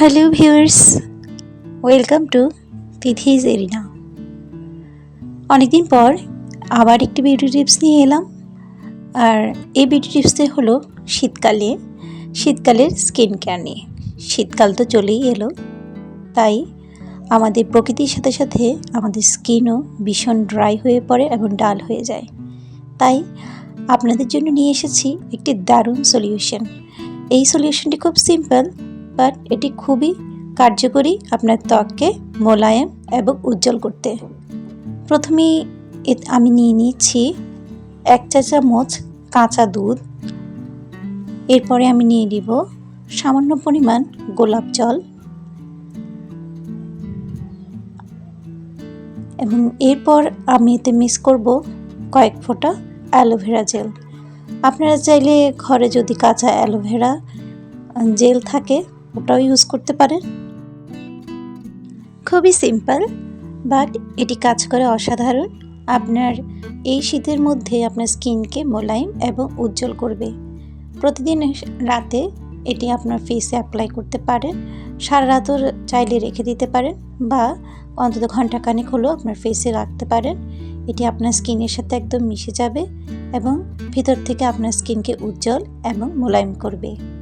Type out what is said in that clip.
Hello viewers welcome to Tithi's arena অনেকদিন পর আবার একটি বিউটি টিপস নিয়ে এলাম। আর এই বিউটি টিপসটি হলো শীতকালে, শীতকালের স্কিন কেয়ার নিয়ে। শীতকাল তো চলেই এলো। তাই আমাদের প্রকৃতির সাথে সাথে আমাদের স্কিনও ভীষণ ড্রাই হয়ে পড়ে এবং ডাল হয়ে যায়। তাই আপনাদের জন্য নিয়ে এসেছি একটি দারুণ সলিউশন এই সলিউশনটি খুব সিম্পল বাট এটি খুবই কার্যকরী আপনার ত্বককে মোলায়েম এবং উজ্জ্বল করতে। প্রথমেই আমি নিয়ে নিচ্ছি এক চা চামচ কাঁচা দুধ। এরপরে আমি নিয়ে নিব সামান্য পরিমাণ গোলাপ জল। এবং এরপর আমি এতে মিক্স করব কয়েক ফোঁটা অ্যালোভেরা জেল। আপনারা চাইলে ঘরে যদি কাঁচা অ্যালোভেরা জেল থাকে ওটাও ইউজ করতে পারেন। খুবই সিম্পল বাট এটি কাজ করে অসাধারণ। আপনার এই শীতের মধ্যে আপনার স্কিনকে মোলায়েম এবং উজ্জ্বল করবে। প্রতিদিন রাতে এটি আপনার ফেসে অ্যাপ্লাই করতে পারেন। সারা রাতও চাইলে রেখে দিতে পারেন বা অন্তত ঘন্টাখানেক হলেও আপনার ফেসে রাখতে পারেন। এটি আপনার স্কিনের সাথে একদম মিশে যাবে এবং ভিতর থেকে আপনার স্কিনকে উজ্জ্বল এবং মোলায়েম করবে।